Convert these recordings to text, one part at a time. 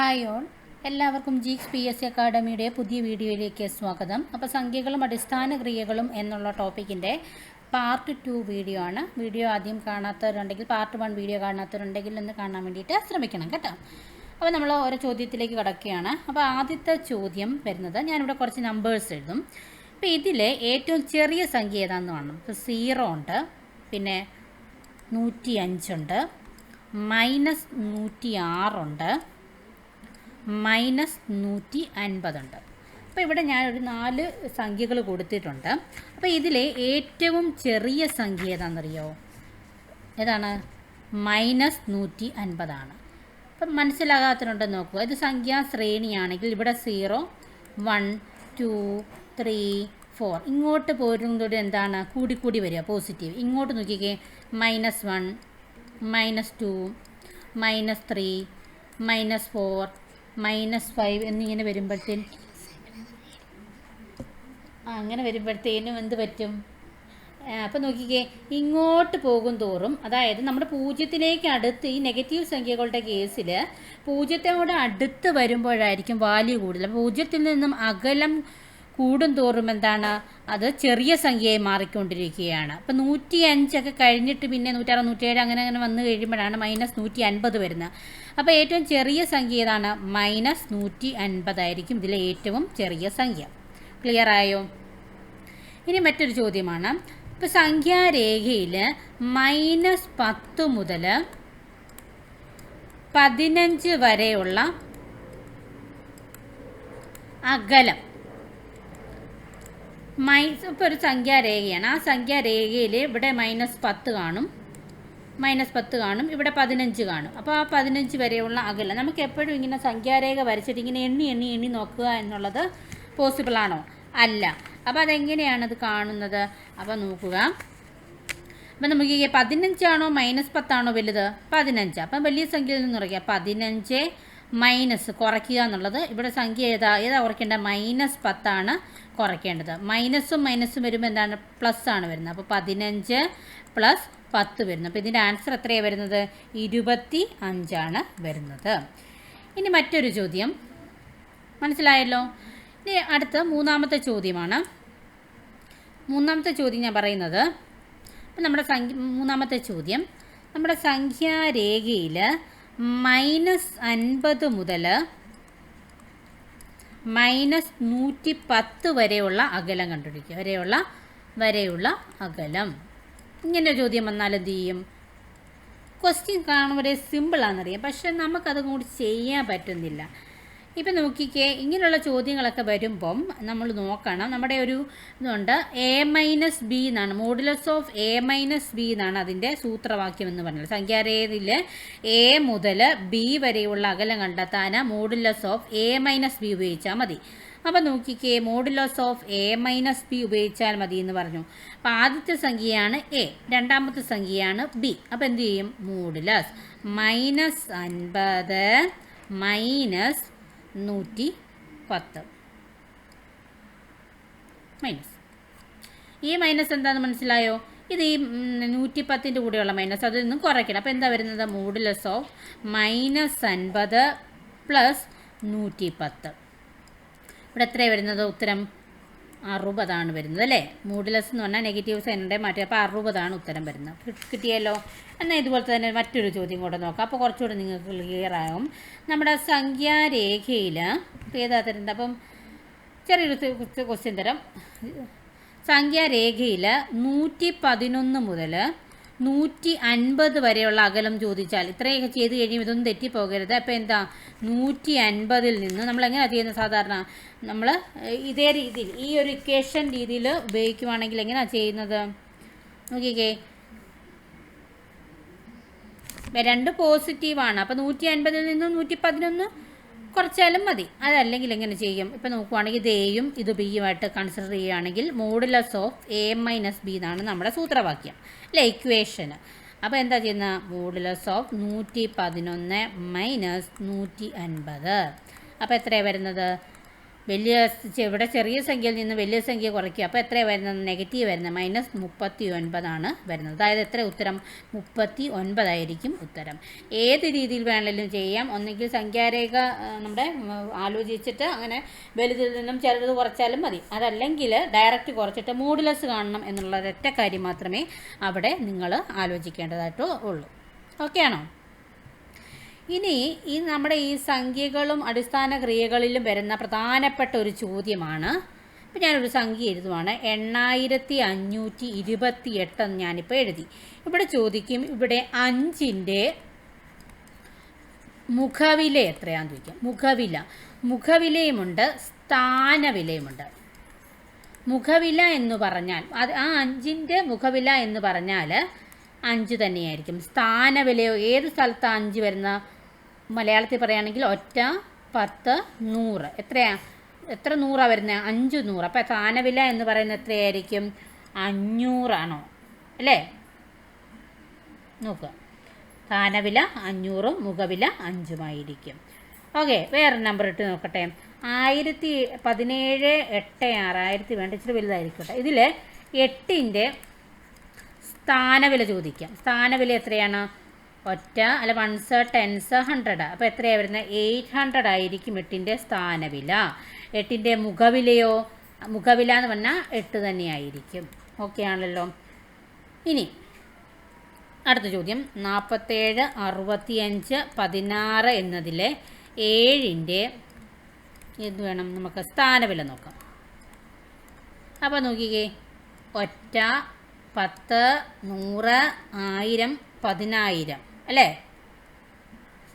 Hi all. എല്ലാവർക്കും Geeks P S C അക്കാഡമിയുടെ പുതിയ വീഡിയോയിലേക്ക് സ്വാഗതം. അപ്പോൾ സംഖ്യകളും അടിസ്ഥാന ക്രിയകളും എന്നുള്ള ടോപ്പിക്കിന്റെ പാർട്ട് ടു വീഡിയോ ആണ്. വീഡിയോ ആദ്യം കാണാത്തവരുണ്ടെങ്കിൽ പാർട്ട് വൺ വീഡിയോ കാണാത്തവരുണ്ടെങ്കിൽ ഒന്ന് കാണാൻ വേണ്ടിയിട്ട് ശ്രമിക്കണം കേട്ടോ. അപ്പോൾ നമ്മൾ ഓരോ ചോദ്യത്തിലേക്ക് കിടക്കുകയാണ്. അപ്പോൾ ആദ്യത്തെ ചോദ്യം വരുന്നത് ഞാനിവിടെ കുറച്ച് നമ്പേഴ്സ് എഴുതും. അപ്പോൾ ഇതിലെ ഏറ്റവും ചെറിയ സംഖ്യ ഏതാണെന്ന് കാണണം. ഇപ്പോൾ സീറോ ഉണ്ട് പിന്നെ നൂറ്റി അഞ്ചുണ്ട് മൈനസ് നൂറ്റി ആറുണ്ട് മൈനസ് നൂറ്റി അൻപതുണ്ട്. അപ്പോൾ ഇവിടെ ഞാനൊരു നാല് സംഖ്യകൾ കൊടുത്തിട്ടുണ്ട്. അപ്പോൾ ഇതിലെ ഏറ്റവും ചെറിയ സംഖ്യ ഏതാണെന്നറിയോ? ഏതാണ്? മൈനസ് നൂറ്റി അൻപതാണ്. അപ്പം മനസ്സിലാകാത്തതിനുണ്ടെന്ന് നോക്കുക. ഇത് സംഖ്യാ ശ്രേണിയാണെങ്കിൽ ഇവിടെ zero one two three four. ഇങ്ങോട്ട് പോരുന്നതോടെ എന്താണ്? കൂടിക്കൂടി വരിക പോസിറ്റീവ്. ഇങ്ങോട്ട് നോക്കിക്കേ. Minus one minus two minus three minus four minus five എന്നിങ്ങനെ വരുമ്പോഴത്തേന്? അങ്ങനെ വരുമ്പോഴത്തേനും എന്ത് പറ്റും? അപ്പം നോക്കിക്കേ ഇങ്ങോട്ട് പോകും തോറും അതായത് നമ്മുടെ പൂജ്യത്തിലേക്ക് അടുത്ത് ഈ നെഗറ്റീവ് സംഖ്യകളുടെ കേസിൽ പൂജ്യത്തോട് അടുത്ത് വരുമ്പോഴായിരിക്കും വാല്യൂ കൂടുതൽ. പൂജ്യത്തിൽ നിന്നും അകലം കൂടും തോറും എന്താണ് അത് ചെറിയ സംഖ്യയായി മാറിക്കൊണ്ടിരിക്കുകയാണ്. അപ്പം നൂറ്റി അഞ്ചൊക്കെ കഴിഞ്ഞിട്ട് പിന്നെ നൂറ്റാറ് നൂറ്റിയേഴ് അങ്ങനെ അങ്ങനെ വന്നു കഴിയുമ്പോഴാണ് മൈനസ് നൂറ്റി അൻപത് വരുന്നത്. അപ്പോൾ ഏറ്റവും ചെറിയ സംഖ്യ ഏതാണ്? മൈനസ് നൂറ്റി അൻപതായിരിക്കും ഇതിലെ ഏറ്റവും ചെറിയ സംഖ്യ. ക്ലിയർ ആയോ? ഇനി മറ്റൊരു ചോദ്യമാണ്. ഇപ്പോൾ സംഖ്യാരേഖയിൽ മൈനസ് പത്ത് മുതൽ പതിനഞ്ച് വരെയുള്ള അകലം മൈ ഇപ്പോൾ ഒരു സംഖ്യാരേഖയാണ്. ആ സംഖ്യാരേഖയിൽ ഇവിടെ മൈനസ് പത്ത് കാണും. മൈനസ് പത്ത് കാണും. ഇവിടെ പതിനഞ്ച് കാണും. അപ്പോൾ ആ പതിനഞ്ച് വരെയുള്ള അകലം. നമുക്ക് എപ്പോഴും ഇങ്ങനെ സംഖ്യാരേഖ വരച്ചിട്ട് ഇങ്ങനെ എണ്ണി എണ്ണി എണ്ണി നോക്കുക എന്നുള്ളത് പോസിബിൾ ആണോ? അല്ല. അപ്പോൾ അത് കാണുന്നത്? അപ്പോൾ നോക്കുക. അപ്പം നമുക്ക് ഈ പതിനഞ്ചാണോ മൈനസ് പത്താണോ വലുത്? പതിനഞ്ച്. അപ്പം വലിയ സംഖ്യയിൽ നിന്ന് കുറയ്ക്കുക പതിനഞ്ച് മൈനസ് കുറയ്ക്കുക എന്നുള്ളത്. ഇവിടെ സംഖ്യ ഏതാ? ഏതാ കുറയ്ക്കേണ്ടത്? മൈനസ് പത്താണ് കുറയ്ക്കേണ്ടത്. മൈനസും മൈനസും വരുമ്പോൾ എന്താണ്? പ്ലസ് ആണ് വരുന്നത്. അപ്പോൾ പതിനഞ്ച് പ്ലസ് പത്ത് വരുന്നു. അപ്പോൾ ഇതിന്റെ ആൻസർ എത്രയാണ് വരുന്നത്? ഇരുപത്തി അഞ്ചാണ് വരുന്നത്. ഇനി മറ്റൊരു ചോദ്യം. മനസ്സിലായല്ലോ? ഇനി അടുത്ത മൂന്നാമത്തെ ചോദ്യമാണ്. മൂന്നാമത്തെ ചോദ്യം ഞാൻ പറയുന്നത്. അപ്പം നമ്മുടെ സംഖ്യ മൂന്നാമത്തെ ചോദ്യം. നമ്മുടെ സംഖ്യാരേഖയിൽ മൈനസ് അൻപത് മുതൽ മൈനസ് നൂറ്റി പത്ത് വരെയുള്ള അകലം കണ്ടുപിടിക്കുക. വരെയുള്ള വരെയുള്ള അകലം. ഇങ്ങനെ ചോദ്യം വന്നാൽ എന്ത് ചെയ്യും? ക്വസ്റ്റ്യൻ കാണുമ്പോൾ സിമ്പിളാണെന്നറിയാം പക്ഷെ നമുക്കത് കൂടി ചെയ്യാൻ പറ്റുന്നില്ല. ഇപ്പം നോക്കിക്കേ ഇങ്ങനെയുള്ള ചോദ്യങ്ങളൊക്കെ വരുമ്പം നമ്മൾ നോക്കണം. നമ്മുടെ ഒരു ഇതുണ്ട് എ മൈനസ് ബി എന്നാണ്. Modulus of A minus B എന്നാണ് അതിന്റെ സൂത്രവാക്യം എന്ന് പറഞ്ഞത്. സംഖ്യാരേതിൽ എ മുതൽ ബി വരെയുള്ള അകലം കണ്ടെത്താൻ modulus of A minus B ഉപയോഗിച്ചാൽ മതി. അപ്പം നോക്കിക്കേ modulus of A minus B ഉപയോഗിച്ചാൽ മതി എന്ന് പറഞ്ഞു. അപ്പം ആദ്യത്തെ സംഖ്യയാണ് എ രണ്ടാമത്തെ സംഖ്യയാണ് ബി അപ്പം എന്ത് ചെയ്യും? മോഡുലസ് മൈനസ് അൻപത് മൈനസ് നൂറ്റി പത്ത്. മൈനസ് ഈ മൈനസ് എന്താണെന്ന് മനസ്സിലായോ? ഇത് ഈ നൂറ്റി പത്തിന്റെ കൂടെയുള്ള മൈനസ് അതിൽ നിന്നും കുറയ്ക്കണം. അപ്പോൾ എന്താ വരുന്നത്? മോഡുലസ് ഓഫ് മൈനസ് അൻപത് പ്ലസ് നൂറ്റി പത്ത്. ഇവിടെ എത്രയാണ് വരുന്നത്? ഉത്തരം അറുപതാണ് വരുന്നത് അല്ലേ? മൂഡിലെസ് എന്ന് പറഞ്ഞാൽ നെഗറ്റീവ് സൈനുണ്ടെ മാറ്റി. അപ്പോൾ അറുപതാണ് ഉത്തരം വരുന്നത്. കിട്ടിയല്ലോ? എന്നാൽ ഇതുപോലെ തന്നെ മറ്റൊരു ചോദ്യം കൂടെ നോക്കാം. അപ്പോൾ കുറച്ചുകൂടെ നിങ്ങൾക്ക് ക്ലിയർ ആകും. നമ്മുടെ സംഖ്യാരേഖയിൽ ഏതാ തരുന്നത് അപ്പം ചെറിയൊരു ക്വസ്റ്റ്യൻ തരം. സംഖ്യാരേഖയിൽ നൂറ്റി പതിനൊന്ന് മുതൽ നൂറ്റി അൻപത് വരെയുള്ള അകലം ചോദിച്ചാൽ ഇത്രയൊക്കെ ചെയ്ത് കഴിയുമ്പോൾ ഇതൊന്നും തെറ്റിപ്പോകരുത്. അപ്പോൾ എന്താ? നൂറ്റി അൻപതിൽ നിന്ന് നമ്മൾ എങ്ങനെയാണ് ചെയ്യുന്നത് സാധാരണ? നമ്മൾ ഇതേ രീതിയിൽ ഈ ഒരു ഇക്വേഷൻ രീതിയിൽ ഉപയോഗിക്കുവാണെങ്കിൽ എങ്ങനെയാണ് ചെയ്യുന്നത്? നോക്കിക്കേ. രണ്ട് പോസിറ്റീവാണ് അപ്പോൾ നൂറ്റി അൻപതിൽ നിന്ന് നൂറ്റി പതിനൊന്ന് കുറച്ചാലും മതി. അതല്ലെങ്കിൽ എങ്ങനെ ചെയ്യും? ഇപ്പം നോക്കുവാണെങ്കിൽ ഇത് എയും ഇത് ബിയുമായിട്ട് കൺസിഡർ ചെയ്യുകയാണെങ്കിൽ modulus of A minus B എന്നാണ് നമ്മുടെ സൂത്രവാക്യം. അല്ലെ? ഇക്വേഷന് അപ്പോൾ എന്താ ചെയ്യുന്ന? മോഡുലസ് ഓഫ് നൂറ്റി പതിനൊന്ന് മൈനസ് നൂറ്റി അൻപത്. അപ്പോൾ എത്രയാണ് വരുന്നത്? വലിയ ഇവിടെ ചെറിയ സംഖ്യയിൽ നിന്ന് വലിയ സംഖ്യ കുറയ്ക്കുക. അപ്പോൾ എത്ര വരുന്നത്? നെഗറ്റീവ് വരുന്നത്. മൈനസ് മുപ്പത്തി ഒൻപതാണ് വരുന്നത്. അതായത് എത്ര ഉത്തരം? മുപ്പത്തി ഒൻപതായിരിക്കും ഉത്തരം. ഏത് രീതിയിൽ വേണമെങ്കിലും ചെയ്യാം. ഒന്നെങ്കിൽ സംഖ്യാരേഖ നമ്മുടെ ആലോചിച്ചിട്ട് അങ്ങനെ വലുതിൽ നിന്നും ചെറുത് കുറച്ചാലും മതി. അതല്ലെങ്കിൽ ഡയറക്റ്റ് കുറച്ചിട്ട് മൂഡിലെസ് കാണണം എന്നുള്ള ഒരൊറ്റ കാര്യം മാത്രമേ അവിടെ നിങ്ങൾ ആലോചിക്കേണ്ടതായിട്ടുള്ളൂ ഓക്കെ ആണോ? ഇനി ഈ നമ്മുടെ ഈ സംഖ്യകളും അടിസ്ഥാന ക്രിയകളിലും വരുന്ന പ്രധാനപ്പെട്ട ഒരു ചോദ്യമാണ്. ഇപ്പം ഞാനൊരു സംഖ്യ എഴുതുവാണ്. എണ്ണായിരത്തി അഞ്ഞൂറ്റി ഇരുപത്തി എട്ടെന്ന് ഞാനിപ്പോൾ എഴുതി. ഇവിടെ ചോദിക്കും ഇവിടെ അഞ്ചിന്റെ മുഖവില എത്രയാണെന്ന് ചോദിക്കാം. മുഖവില. മുഖവിലയുമുണ്ട് സ്ഥാനവിലയുമുണ്ട്. മുഖവില എന്ന് പറഞ്ഞാൽ അത് ആ അഞ്ചിന്റെ മുഖവില എന്ന് പറഞ്ഞാൽ അഞ്ച് തന്നെയായിരിക്കും. സ്ഥാനവിലയോ ഏത് സ്ഥലത്താണ് അഞ്ച് വരുന്ന മലയാളത്തിൽ പറയുകയാണെങ്കിൽ ഒറ്റ പത്ത് നൂറ്. എത്രയാ? എത്ര നൂറാണ് വരുന്നത് അഞ്ച് നൂറ്. അപ്പോൾ താനവില എന്ന് പറയുന്നത് എത്രയായിരിക്കും? അഞ്ഞൂറാണോ? അല്ലേ? നോക്കുക. താനവില അഞ്ഞൂറും മുഖവില അഞ്ചുമായിരിക്കും. ഓക്കെ വേറെ നമ്പർ ഇട്ട് നോക്കട്ടെ. ആയിരത്തി പതിനേഴ് എട്ട് ആറ്. ആയിരത്തി വേണ്ട ഇച്ചിരി വലുതായിരിക്കട്ടെ. ഇതിൽ എട്ടിന്റെ സ്ഥാനവില ചോദിക്കാം. സ്ഥാനവില എത്രയാണ്? ഒറ്റ അല്ല വൺസ് ടെൻസ് ഹൺഡ്രഡ് അപ്പോൾ എത്രയാണ് വരുന്നത് എയ്റ്റ് ഹൺഡ്രഡ് ആയിരിക്കും എട്ടിന്റെ സ്ഥാനവില. എട്ടിന്റെ മുഖവിലയോ? മുഖവില എന്ന് പറഞ്ഞാൽ എട്ട് തന്നെയായിരിക്കും. ഓക്കെ ആണല്ലോ. ഇനി അടുത്ത ചോദ്യം. നാൽപ്പത്തേഴ് അറുപത്തിയഞ്ച് പതിനാറ് എന്നതിലെ ഏഴിന്റെ എന്ത് വേണം? നമുക്ക് സ്ഥാനവില നോക്കാം. അപ്പോൾ നോക്കിക്കേ. ഒറ്റ പത്ത് നൂറ് ആയിരം പതിനായിരം. അല്ലേ?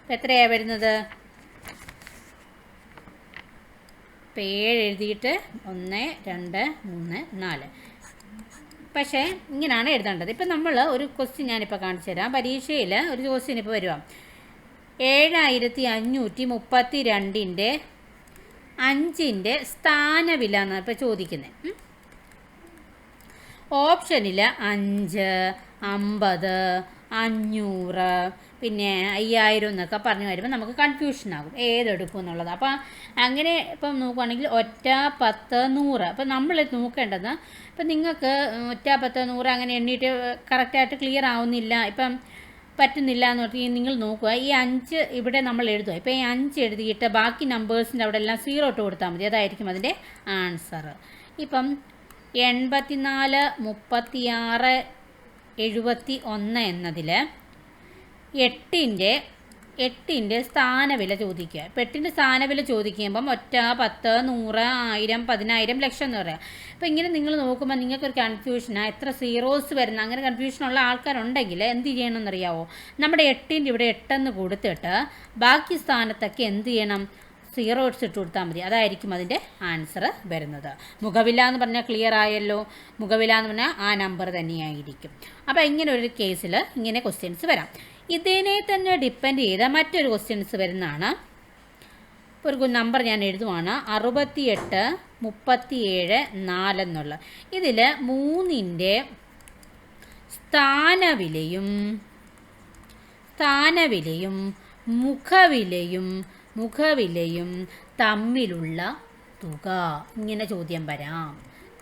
ഇപ്പം എത്രയാണ് വരുന്നത്? ഇപ്പം ഏഴ് എഴുതിയിട്ട് ഒന്ന് രണ്ട് മൂന്ന് നാല്. പക്ഷേ ഇങ്ങനെയാണ് എഴുതേണ്ടത്. ഇപ്പം നമ്മൾ ഒരു ക്വസ്റ്റ്യൻ ഞാനിപ്പോൾ കാണിച്ചു തരാം. പരീക്ഷയിൽ ഒരു ക്വസ്റ്റ്യൻ ഇപ്പോൾ വരുക ഏഴായിരത്തി അഞ്ഞൂറ്റി മുപ്പത്തി രണ്ടിന്റെ അഞ്ചിന്റെ സ്ഥാനവില എന്നാണ് ഇപ്പോൾ ചോദിക്കുന്നത് ഓപ്ഷനിൽ അഞ്ച് അമ്പത് അഞ്ഞൂറ് പിന്നെ അയ്യായിരം എന്നൊക്കെ പറഞ്ഞു വരുമ്പോൾ നമുക്ക് കൺഫ്യൂഷൻ ആകും. ഏതെടുക്കും എന്നുള്ളത്. അപ്പോൾ അങ്ങനെ ഇപ്പം നോക്കുവാണെങ്കിൽ ഒറ്റ പത്ത് നൂറ്. അപ്പം നമ്മൾ നോക്കേണ്ടത് ഇപ്പം നിങ്ങൾക്ക് ഒറ്റ പത്ത് നൂറ് അങ്ങനെ എണ്ണിയിട്ട് കറക്റ്റായിട്ട് ക്ലിയർ ആവുന്നില്ല ഇപ്പം പറ്റുന്നില്ല എന്ന് പറഞ്ഞാൽ നിങ്ങൾ നോക്കുക. ഈ അഞ്ച് ഇവിടെ നമ്മൾ എഴുതുക ഇപ്പോൾ ഈ അഞ്ച് എഴുതിയിട്ട് ബാക്കി നമ്പേഴ്സിന്റെ അവിടെ എല്ലാം സീറോ ഇട്ട് കൊടുത്താൽ മതി. അതായിരിക്കും അതിന്റെ ആൻസർ ഇപ്പം എൺപത്തിനാല് മുപ്പത്തിയാറ് എഴുപത്തി ഒന്ന് എന്നതിൽ എട്ടിന്റെ എട്ടിന്റെ സ്ഥാനവില ചോദിക്കുക. ഇപ്പം എട്ടിന്റെ സ്ഥാനവില ചോദിക്കുമ്പം ഒറ്റ പത്ത് നൂറ് ആയിരം പതിനായിരം ലക്ഷം എന്ന് പറയാം. അപ്പോൾ ഇങ്ങനെ നിങ്ങൾ നോക്കുമ്പോൾ നിങ്ങൾക്കൊരു കൺഫ്യൂഷനാണ് എത്ര സീറോസ് വരുന്ന അങ്ങനെ കൺഫ്യൂഷനുള്ള ആൾക്കാരുണ്ടെങ്കിൽ എന്ത് ചെയ്യണമെന്നറിയാവോ? നമ്മുടെ എട്ടിന്റെ ഇവിടെ എട്ടെന്ന് കൊടുത്തിട്ട് ബാക്കി സ്ഥാനത്തൊക്കെ എന്ത് ചെയ്യണം? സീറോ ഇട്ട് കൊടുത്താൽ മതി. അതായിരിക്കും അതിന്റെ ആൻസർ വരുന്നത്. മുഖവില എന്ന് പറഞ്ഞാൽ ക്ലിയർ ആയല്ലോ. മുഖവില എന്ന് പറഞ്ഞാൽ ആ നമ്പർ തന്നെയായിരിക്കും. അപ്പോൾ ഇങ്ങനെ ഒരു കേസിൽ ഇങ്ങനെ ക്വസ്റ്റ്യൻസ് വരാം. ഇതിനെ തന്നെ ഡിപ്പെൻഡ് ചെയ്ത മറ്റൊരു ക്വസ്റ്റ്യൻസ് വരുന്നതാണ്. ഒരു നമ്പർ ഞാൻ എഴുതുവാണ്. അറുപത്തിയെട്ട് മുപ്പത്തിയേഴ് നാലെന്നുള്ള. ഇതിൽ മൂന്നിന്റെ സ്ഥാനവിലയും സ്ഥാനവിലയും മുഖവിലയും മുഖവിലയും തമ്മിലുള്ള തുക. ഇങ്ങനെ ചോദ്യം വരാം.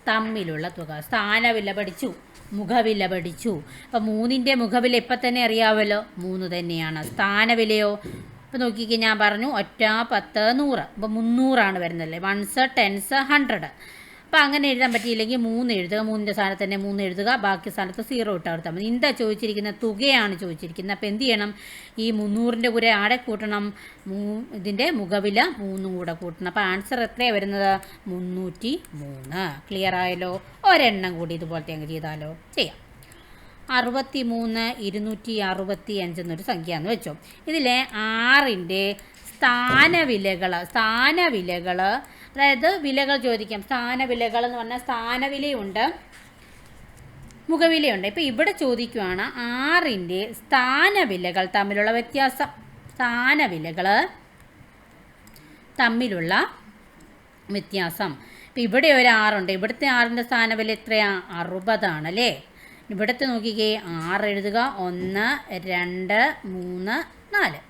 തമ്മിലുള്ള തുക. സ്ഥാനവില പഠിച്ചു. മുഖവില പഠിച്ചു. അപ്പം മൂന്നിന്റെ മുഖവില ഇപ്പം തന്നെ അറിയാമല്ലോ മൂന്ന് തന്നെയാണ്. സ്ഥാനവിലയോ? ഇപ്പം നോക്കിക്കേ ഞാൻ പറഞ്ഞു ഒറ്റ പത്ത് നൂറ്. അപ്പോൾ മുന്നൂറാണ് വരുന്നതല്ലേ വൺസ് ടെൻസ് ഹൺഡ്രഡ് അപ്പോൾ അങ്ങനെ എഴുതാൻ പറ്റിയില്ലെങ്കിൽ മൂന്ന് എഴുതുക മൂന്നിന്റെ സ്ഥാനത്ത് തന്നെ മൂന്ന് എഴുതുക ബാക്കി സ്ഥലത്ത് സീറോ ഇട്ട് കൊടുത്താൽ മതി എന്താ ചോദിച്ചിരിക്കുന്ന തുകയാണ് ചോദിച്ചിരിക്കുന്നത്. അപ്പോൾ എന്ത് ചെയ്യണം? ഈ മുന്നൂറിന്റെ കൂടെ ആടെ കൂട്ടണം. മൂ ഇതിന്റെ മുഖവില മൂന്നും കൂടെ കൂട്ടണം. അപ്പോൾ ആൻസർ എത്രയാണ് വരുന്നത്? മുന്നൂറ്റി മൂന്ന്. ക്ലിയർ ആയല്ലോ? ഒരെണ്ണം കൂടി ഇതുപോലത്തെ അങ്ങ് ചെയ്താലോ? ചെയ്യാം. അറുപത്തി മൂന്ന് ഇരുന്നൂറ്റി അറുപത്തി അഞ്ചെന്നൊരു സംഖ്യ എന്ന് വെച്ചോ. ഇതിലെ ആറിന്റെ സ്ഥാനവിലകൾ സ്ഥാനവിലകൾ അതായത് വിലകൾ ചോദിക്കാം. സ്ഥാനവിലകൾ എന്ന് പറഞ്ഞാൽ സ്ഥാനവിലയുണ്ട് മുഖവിലയുണ്ട്. ഇപ്പോൾ ഇവിടെ ചോദിക്കുവാണ് ആറിന്റെ സ്ഥാനവിലകൾ തമ്മിലുള്ള വ്യത്യാസം. സ്ഥാനവിലകൾ തമ്മിലുള്ള വ്യത്യാസം. ഇപ്പം ഇവിടെ ഒരു ആറുണ്ട്. ഇവിടുത്തെ ആറിന്റെ സ്ഥാനവില എത്രയാ? അറുപതാണ് അല്ലേ? ഇവിടുത്തെ നോക്കിക്കേ ആറ് എഴുതുക. ഒന്ന് രണ്ട് മൂന്ന് നാല്.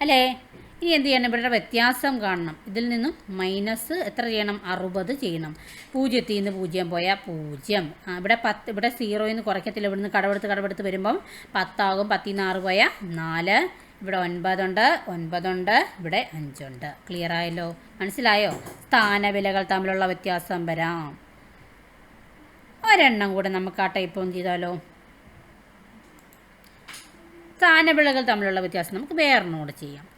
അല്ലേ? ഇനി എന്ത് ചെയ്യണം? ഇവരുടെ വ്യത്യാസം കാണണം. ഇതിൽ നിന്നും മൈനസ് എത്ര ചെയ്യണം? അറുപത് ചെയ്യണം. പൂജ്യത്തിൽ നിന്ന് പൂജ്യം പോയാൽ പൂജ്യം. ഇവിടെ പത്ത് ഇവിടെ സീറോയിൽ നിന്ന് കുറയ്ക്കത്തില്ല. ഇവിടുന്ന് കടവെടുത്ത് കടവെടുത്ത് വരുമ്പം പത്താകും പത്തിൽ നിന്ന് ആറ് പോയാൽ നാല്. ഇവിടെ ഒൻപതുണ്ട് ഒൻപതുണ്ട് ഇവിടെ അഞ്ചുണ്ട് ക്ലിയർ ആയല്ലോ? മനസ്സിലായോ? സ്ഥാനവിലകൾ തമ്മിലുള്ള വ്യത്യാസം വരാം. ഒരെണ്ണം കൂടെ നമുക്ക് ആ ടൈപ്പ് ഒന്ന് ചെയ്താലോ? സ്ഥാനവിളകൾ തമ്മിലുള്ള വ്യത്യാസം നമുക്ക് വേറൊന്നും കൂടെ ചെയ്യാം.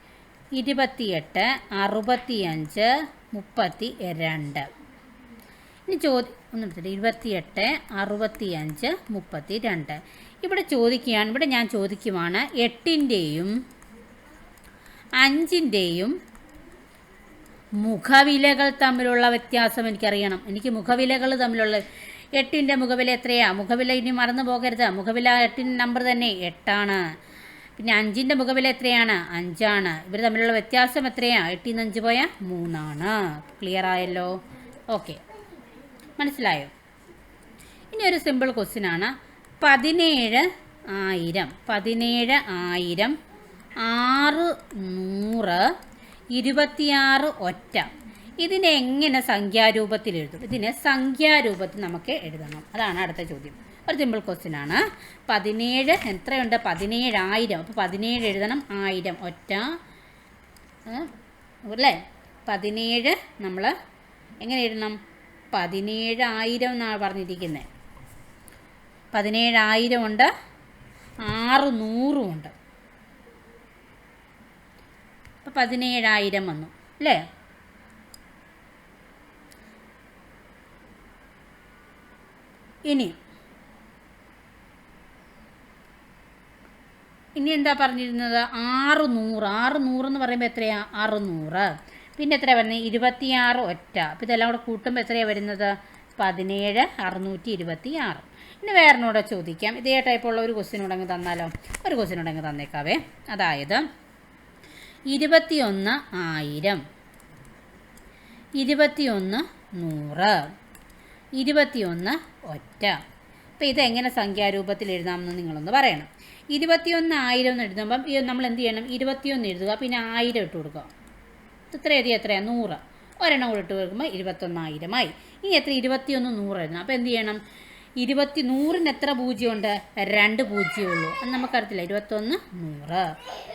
ഇരുപത്തിയെട്ട് അറുപത്തിയഞ്ച് മുപ്പത്തി രണ്ട് ഇനി ചോദി ഒന്ന് എടുത്തിട്ട് ഇരുപത്തിയെട്ട് അറുപത്തിയഞ്ച് മുപ്പത്തി രണ്ട് ഇവിടെ ചോദിക്കുകയാണ് ഇവിടെ ഞാൻ ചോദിക്കുവാണ് എട്ടിന്റെയും അഞ്ചിന്റെയും മുഖവിലകൾ തമ്മിലുള്ള വ്യത്യാസം എനിക്കറിയണം. എനിക്ക് മുഖവിലകൾ തമ്മിലുള്ള എട്ടിന്റെ മുഖവില എത്രയാണ് മുഖവില ഇനി മറന്നു പോകരുത്. മുഖവില എട്ടിന്റെ നമ്പർ തന്നെ എട്ടാണ്. പിന്നെ അഞ്ചിന്റെ മുഖവില എത്രയാണ്? അഞ്ചാണ്. ഇവർ തമ്മിലുള്ള വ്യത്യാസം എത്രയാണ് എട്ടിൽ നിന്ന് അഞ്ച് പോയാൽ മൂന്നാണ്. ക്ലിയർ ആയല്ലോ? ഓക്കെ മനസ്സിലായോ? ഇനി ഒരു സിമ്പിൾ ക്വസ്റ്റ്യൻ ആണ്. പതിനേഴ് ആയിരം പതിനേഴ് ആയിരം ആറ് നൂറ് ഇരുപത്തിയാറ് ഒറ്റ. ഇതിനെ എങ്ങനെ സംഖ്യാരൂപത്തിൽ എഴുതും ഇതിനെ സംഖ്യാരൂപത്തിൽ നമുക്ക് എഴുതണം. അതാണ് അടുത്ത ചോദ്യം. ഒരു സിമ്പിൾ ക്വസ്റ്റ്യൻ ആണ്. പതിനേഴ് എത്രയുണ്ട്? പതിനേഴായിരം. അപ്പോൾ പതിനേഴ് എഴുതണം. ആയിരം. ഒറ്റ. അല്ലേ? പതിനേഴ് നമ്മൾ എങ്ങനെ എഴുതണം? പതിനേഴായിരം എന്നാണ് പറഞ്ഞിരിക്കുന്നത് പതിനേഴായിരം ഉണ്ട്. ആറ് നൂറും ഉണ്ട്. അപ്പോൾ പതിനേഴായിരം വന്നു. അല്ലേ? ഇനി ഇനി എന്താ പറഞ്ഞിരുന്നത്? ആറ് നൂറ് ആറ് നൂറെന്ന് പറയുമ്പോൾ എത്രയാണ് അറുന്നൂറ് പിന്നെ എത്രയാണ് വരുന്നത് ഇരുപത്തിയാറ് ഒറ്റ. അപ്പോൾ ഇതെല്ലാം കൂടെ കൂട്ടുമ്പോൾ എത്രയാണ് വരുന്നത്? പതിനേഴ് അറുന്നൂറ്റി ഇരുപത്തി ആറ് ഇനി വേറെന്നൂടെ ചോദിക്കാം. ഇതേ ടൈപ്പുള്ള ഒരു ക്വസ്റ്റ്യൻ ഉണ്ടെങ്കിൽ തന്നാലോ? ഒരു ക്വസ്റ്റ്യൻ ഉണ്ടെങ്കിൽ തന്നേക്കാവേ. അതായത് ഇരുപത്തിയൊന്ന് ആയിരം. ഇരുപത്തിയൊന്ന് നൂറ്. ഇരുപത്തിയൊന്ന് ഒറ്റ. അപ്പോൾ ഇതെങ്ങനെ സംഖ്യാരൂപത്തിൽ എഴുതാമെന്ന് നിങ്ങളൊന്ന് പറയണം. ഇരുപത്തിയൊന്ന് ആയിരം എന്ന് എഴുതുമ്പം നമ്മൾ എന്ത് ചെയ്യണം? ഇരുപത്തിയൊന്ന് എഴുതുക. പിന്നെ ആയിരം ഇട്ട് കൊടുക്കുക. ഇത്ര എഴുതി എത്രയാണ് നൂറ്. ഒരെണ്ണം കൂടെ ഇട്ട് കൊടുക്കുമ്പോൾ ഇരുപത്തൊന്നായിരമായി. ഇനി എത്ര? ഇരുപത്തിയൊന്ന് നൂറ് എഴുതണം. അപ്പോൾ എന്ത് ചെയ്യണം? ഇരുപത്തി നൂറിന് എത്ര പൂജ്യമുണ്ട്? രണ്ട് പൂജ്യമുള്ളൂ അത് നമുക്കറിയത്തില്ല. ഇരുപത്തൊന്ന് നൂറ്.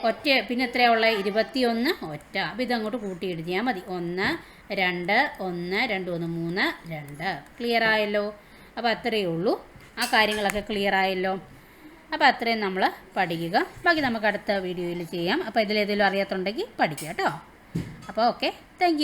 ഒറ്റ പിന്നെ എത്രയാണ് ഉള്ളത്? ഇരുപത്തിയൊന്ന് ഒറ്റ. അപ്പോൾ ഇതങ്ങോട്ട് കൂട്ടി എഴുതിയാൽ മതി. ഒന്ന് രണ്ട് ഒന്ന് രണ്ട് ഒന്ന് മൂന്ന് രണ്ട്. ക്ലിയർ ആയല്ലോ? അപ്പോൾ അത്രയേ ഉള്ളൂ. ആ കാര്യങ്ങളൊക്കെ ക്ലിയർ ആയല്ലോ. അപ്പോൾ അത്രയും നമ്മൾ പഠിക്കുക. ബാക്കി നമുക്ക് അടുത്ത വീഡിയോയിൽ ചെയ്യാം. അപ്പോൾ ഇതിലേതെങ്കിലും അറിയാത്തുണ്ടെങ്കിൽ പഠിക്കുക കേട്ടോ. അപ്പോൾ ഓക്കെ താങ്ക്